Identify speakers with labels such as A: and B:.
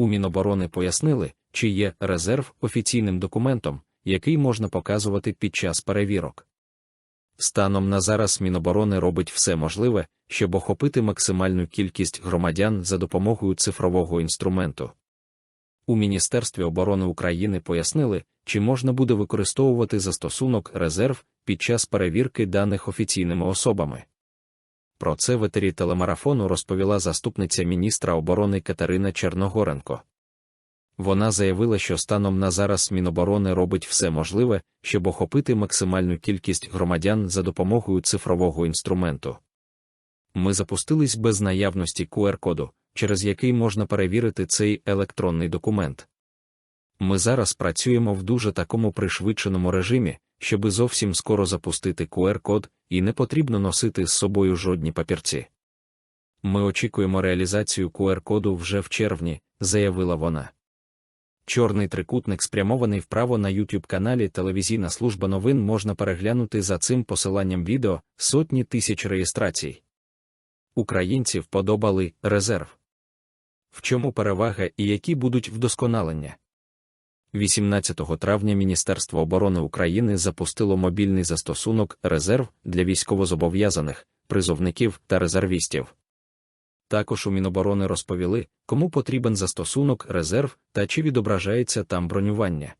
A: У Міноборони пояснили, чи є резерв офіційним документом, який можна показувати під час перевірок. Станом на зараз Міноборони робить все можливе, щоб охопити максимальну кількість громадян за допомогою цифрового інструменту. У Міністерстві оборони України пояснили, чи можна буде використовувати застосунок резерв під час перевірки даних офіційними особами. Про це в етері телемарафону розповіла заступниця міністра оборони Катерина Черногоренко. Вона заявила, що станом на зараз Міноборони робить все можливе, щоб охопити максимальну кількість громадян за допомогою цифрового інструменту. Ми запустились без наявності QR-коду, через який можна перевірити цей електронний документ. Ми зараз працюємо в дуже такому пришвидшеному режимі, щоби зовсім скоро запустити QR-код, і не потрібно носити з собою жодні папірці. Ми очікуємо реалізацію QR-коду вже в червні, заявила вона. Чорний трикутник спрямований вправо на YouTube каналі Телевізійна служба новин можна переглянути за цим посиланням відео сотні тисяч реєстрацій. Українці вподобали резерв. В чому перевага і які будуть вдосконалення? 18 травня Міністерство оборони України запустило мобільний застосунок Резерв для військовозобов'язаних, призовників та резервістів. Також у Міноборони розповіли, кому потрібен застосунок резерв та чи відображається там бронювання.